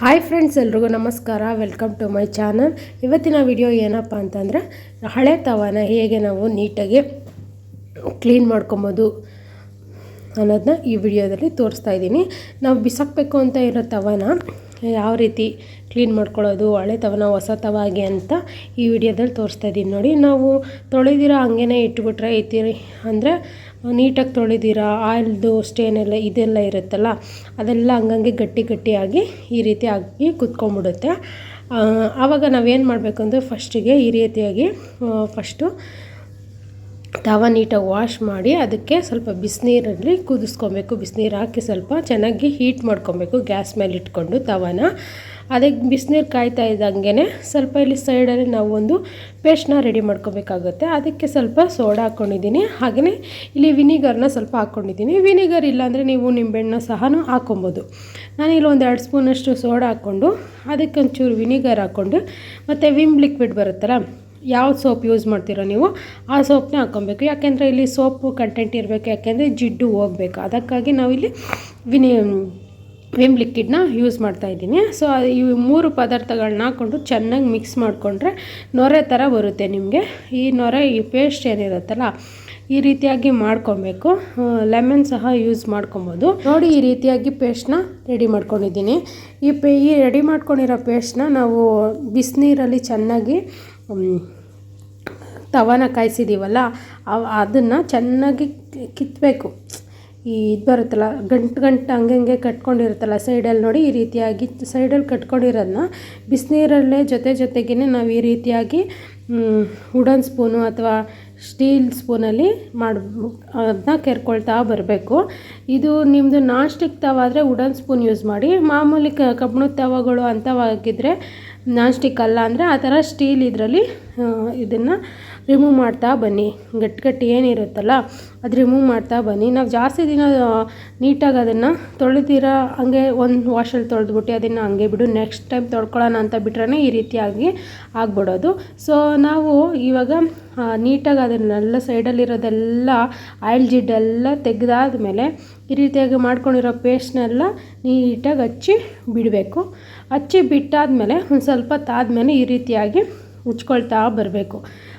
Hi friends, ಎಲ್ರಿಗೂ ನಮಸ್ಕಾರ. Welcome to my channel ಇವತ್ತಿನ ವಿಡಿಯೋ ಏನಪ್ಪ ಅಂತಂದರೆ, ಹಳೆ ತವಾನ ಹೇಗೆ ನಾವು ನೀಟಾಗಿ ಕ್ಲೀನ್ ಮಾಡ್ಕೊಬೋದು ಅನ್ನೋದನ್ನ ಈ ವಿಡಿಯೋದಲ್ಲಿ ತೋರಿಸ್ತಾ ಇದ್ದೀನಿ. ನಾವು ಬಿಸಾಕಬೇಕು ಅಂತ ಇರೋ ತವನ ಯಾವ ರೀತಿ ಕ್ಲೀನ್ ಮಾಡ್ಕೊಳ್ಳೋದು, ಹಳೆ ತವನ, ಹೊಸ ತವಾಗೆ ಅಂತ ಈ ವಿಡಿಯೋದಲ್ಲಿ ತೋರಿಸ್ತಾ ಇದ್ದೀನಿ ನೋಡಿ. ನಾವು ತೊಳೆದಿರೋ ಹಂಗೇ ಇಟ್ಬಿಟ್ರೆ ಐತಿ ಅಂದರೆ ನೀಟಾಗಿ ತೊಳೆದಿರ ಆಯಿಲ್ದು ಸ್ಟೇನೆಲ್ಲ ಇದೆಲ್ಲ ಇರುತ್ತಲ್ಲ, ಅದೆಲ್ಲ ಹಂಗಂಗೆ ಗಟ್ಟಿ ಗಟ್ಟಿಯಾಗಿ ಈ ರೀತಿ ಆಗಿ ಕುತ್ಕೊಂಡ್ಬಿಡುತ್ತೆ. ಆವಾಗ ನಾವೇನು ಮಾಡಬೇಕು ಅಂದರೆ ಫಸ್ಟಿಗೆ ಈ ರೀತಿಯಾಗಿ ಫಸ್ಟು ತವ ನೀಟಾಗಿ ವಾಶ್ ಮಾಡಿ ಅದಕ್ಕೆ ಸ್ವಲ್ಪ ಬಿಸಿನೀರಲ್ಲಿ ಕುದಿಸ್ಕೊಬೇಕು. ಬಿಸಿನೀರು ಹಾಕಿ ಸ್ವಲ್ಪ ಚೆನ್ನಾಗಿ ಹೀಟ್ ಮಾಡ್ಕೊಬೇಕು ಗ್ಯಾಸ್ ಮೇಲೆ ಇಟ್ಕೊಂಡು ತವನ. ಅದಕ್ಕೆ ಬಿಸಿನೀರು ಕಾಯ್ತಾ ಇದ್ದಂಗೆ ಸ್ವಲ್ಪ ಇಲ್ಲಿ ಸೈಡಲ್ಲಿ ನಾವು ಒಂದು ಪೇಸ್ಟ್ನ ರೆಡಿ ಮಾಡ್ಕೋಬೇಕಾಗುತ್ತೆ. ಅದಕ್ಕೆ ಸ್ವಲ್ಪ ಸೋಡಾ ಹಾಕ್ಕೊಂಡಿದ್ದೀನಿ ಹಾಗೆಯೇ ಇಲ್ಲಿ ವಿನಿಗರ್ನ ಸ್ವಲ್ಪ ಹಾಕ್ಕೊಂಡಿದ್ದೀನಿ ವಿನಿಗರ್ ಇಲ್ಲಾಂದರೆ ನೀವು ನಿಂಬೆಹಣ್ಣು ಸಹ ಹಾಕ್ಕೊಬೋದು ಇಲ್ಲಿ ಒಂದು ಎರಡು ಸ್ಪೂನಷ್ಟು ಸೋಡಾ ಹಾಕ್ಕೊಂಡು ಅದಕ್ಕೆ ಒಂಚೂರು ವಿನಿಗರ್ ಹಾಕ್ಕೊಂಡು ಮತ್ತು ವಿಮ್ ಲಿಕ್ವಿಡ್ ಬರುತ್ತಲ್ಲ, ಯಾವ ಸೋಪ್ ಯೂಸ್ ಮಾಡ್ತೀರೋ ನೀವು ಆ ಸೋಪ್ನ ಹಾಕ್ಕೊಬೇಕು. ಯಾಕೆಂದರೆ ಇಲ್ಲಿ ಸೋಪು ಕಂಟೆಂಟ್ ಇರಬೇಕು, ಯಾಕೆಂದರೆ ಜಿಡ್ಡು ಹೋಗಬೇಕು. ಅದಕ್ಕಾಗಿ ನಾವಿಲ್ಲಿ ವಿನಿ ವಿಮ್ ಲಿಕ್ವಿಡ್ನ ಯೂಸ್ ಮಾಡ್ತಾ ಇದ್ದೀನಿ. ಸೊ ಈ ಮೂರು ಪದಾರ್ಥಗಳನ್ನ ಹಾಕ್ಕೊಂಡು ಚೆನ್ನಾಗಿ ಮಿಕ್ಸ್ ಮಾಡಿಕೊಂಡ್ರೆ ನೊರೆ ಥರ ಬರುತ್ತೆ ನಿಮಗೆ. ಈ ನೊರೆ, ಈ ಪೇಸ್ಟ್ ಏನಿರುತ್ತಲ್ಲ, ಈ ರೀತಿಯಾಗಿ ಮಾಡ್ಕೊಬೇಕು. ಲೆಮನ್ ಸಹ ಯೂಸ್ ಮಾಡ್ಕೊಬೋದು. ನೋಡಿ ಈ ರೀತಿಯಾಗಿ ಪೇಸ್ಟ್ನ ರೆಡಿ ಮಾಡ್ಕೊಂಡಿದ್ದೀನಿ. ಈ ಪೇ, ಈ ರೆಡಿ ಮಾಡ್ಕೊಂಡಿರೋ ಪೇಸ್ಟ್ನ ನಾವು ಬಿಸಿನೀರಲ್ಲಿ ಚೆನ್ನಾಗಿ ತವನ ಕಾಯಿಸಿದ್ದೀವಲ್ಲ ಅದನ್ನು ಚೆನ್ನಾಗಿ ಕಿತ್ತಬೇಕು ಈ ಇದು ಬರುತ್ತಲ್ಲ, ಗಂಟು ಗಂಟು ಹಂಗೆ ಕಟ್ಕೊಂಡಿರುತ್ತಲ್ಲ ಸೈಡಲ್ಲಿ ನೋಡಿ ಈ ರೀತಿಯಾಗಿ ಸೈಡಲ್ಲಿ ಕಟ್ಕೊಂಡಿರೋದನ್ನ ಬಿಸಿನೀರಲ್ಲೇ ಜೊತೆ ಜೊತೆಗೇ ನಾವು ಈ ರೀತಿಯಾಗಿ ವುಡನ್ ಸ್ಪೂನು ಅಥವಾ ಸ್ಟೀಲ್ ಸ್ಪೂನಲ್ಲಿ ಮಾಡಿ ಅದನ್ನ ಕೆರ್ಕೊಳ್ತಾ ಬರಬೇಕು. ಇದು ನಿಮ್ಮದು ನಾನ್ ಸ್ಟಿಕ್ ತವಾದರೆ ವುಡನ್ ಸ್ಪೂನ್ ಯೂಸ್ ಮಾಡಿ, ಮಾಮೂಲಿ ಕಬ್ಬಣದ ತವಗಳು ಅಂಥವಾಗಿದ್ದರೆ ನಾನ್ ಸ್ಟಿಕ್ ಅಲ್ಲ ಅಂದರೆ ಆ ಥರ ಸ್ಟೀಲ್ ಇದರಲ್ಲಿ ಇದನ್ನು ರಿಮೂವ್ ಮಾಡ್ತಾ ಬನ್ನಿ. ಗಟ್ಟಿ ಗಟ್ಟಿ ಏನಿರುತ್ತಲ್ಲ, ಅದು ರಿಮೂವ್ ಮಾಡ್ತಾ ಬನ್ನಿ. ನಾವು ಜಾಸ್ತಿ ದಿನ ನೀಟಾಗಿ ಅದನ್ನು ತೊಳೆದಿರ ಹಂಗೆ ಒಂದು ವಾಶಲ್ಲಿ ತೊಳೆದ್ಬಿಟ್ಟು ಅದನ್ನು ಹಂಗೆ ಬಿಡು ನೆಕ್ಸ್ಟ್ ಟೈಮ್ ತೊಳ್ಕೊಳ್ಳೋಣ ಅಂತ ಬಿಟ್ರೆ ಈ ರೀತಿಯಾಗಿ ಆಗ್ಬಿಡೋದು. ಸೊ ನಾವು ಇವಾಗ ನೀಟಾಗಿ ಅದನ್ನೆಲ್ಲ ಸೈಡಲ್ಲಿರೋದೆಲ್ಲ ಆಯಿಲ್ ಜಿಡ್ಡೆಲ್ಲ ತೆಗೆದಾದ ಮೇಲೆ ಈ ರೀತಿಯಾಗಿ ಮಾಡ್ಕೊಂಡಿರೋ ಪೇಸ್ಟ್ನೆಲ್ಲ ನೀಟಾಗಿ ಹಚ್ಚಿ ಬಿಡಬೇಕು. ಹಚ್ಚಿ ಬಿಟ್ಟಾದಮೇಲೆ ಒಂದು ಸ್ವಲ್ಪ ತಾದ್ಮೇಲೆ ಈ ರೀತಿಯಾಗಿ ಉಚ್ಕೊಳ್ತಾ ಬರಬೇಕು.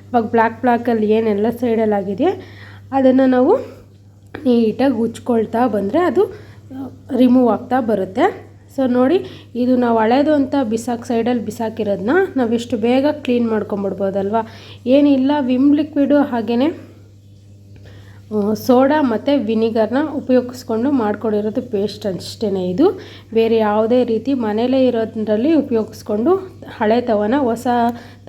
ಅವಾಗ ಬ್ಲ್ಯಾಕ್ ಬ್ಲ್ಯಾಕಲ್ಲಿ ಏನೆಲ್ಲ ಸೈಡಲ್ಲಿ ಆಗಿದೆ, ಅದನ್ನು ನಾವು ನೀಟಾಗಿ ಉಚ್ಕೊಳ್ತಾ ಬಂದರೆ ಅದು ರಿಮೂವ್ ಆಗ್ತಾ ಬರುತ್ತೆ. ಸೊ ನೋಡಿ, ಇದು ನಾವು ಹಳೇದು ಅಂತ ಬಿಸಾಕಿ ಸೈಡಲ್ಲಿ ಬಿಸಾಕಿರೋದನ್ನ ನಾವು ಎಷ್ಟು ಬೇಗ ಕ್ಲೀನ್ ಮಾಡ್ಕೊಂಬಿಡ್ಬೋದಲ್ವ? ಏನಿಲ್ಲ, ವಿಮ್ ಲಿಕ್ವಿಡು ಹಾಗೆಯೇ ಸೋಡಾ ಮತ್ತು ವಿನಿಗರ್ನ ಉಪಯೋಗಿಸ್ಕೊಂಡು ಮಾಡ್ಕೊಡಿರೋದು ಪೇಸ್ಟ್ ಅಷ್ಟೇ ಇದು. ಬೇರೆ ಯಾವುದೇ ರೀತಿ ಮನೇಲೇ ಇರೋದ್ರಲ್ಲಿ ಉಪಯೋಗಿಸ್ಕೊಂಡು ಹಳೆ ತವನ, ಹೊಸ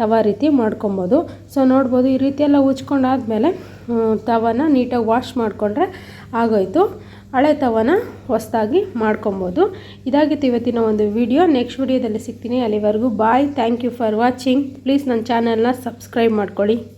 ತವ ರೀತಿ ಮಾಡ್ಕೊಬೋದು. ಸೊ, ನೋಡ್ಬೋದು ಈ ರೀತಿ ಎಲ್ಲ ಉಜ್ಕೊಂಡಾದ್ಮೇಲೆ ತವನ ನೀಟಾಗಿ ವಾಶ್ ಮಾಡಿಕೊಂಡ್ರೆ ಆಗೋಯಿತು. ಹಳೆ ತವನ ಹೊಸದಾಗಿ ಮಾಡ್ಕೊಬೋದು. ಇದಾಗಿತ್ತು ಇವತ್ತಿನ ಒಂದು ವಿಡಿಯೋ. ನೆಕ್ಸ್ಟ್ ವಿಡಿಯೋದಲ್ಲಿ ಸಿಗ್ತೀನಿ. ಅಲ್ಲಿವರೆಗೂ bye. Thank you for watching. Please ನನ್ನ ಚಾನಲ್ನ ಸಬ್ಸ್ಕ್ರೈಬ್ ಮಾಡ್ಕೊಳ್ಳಿ.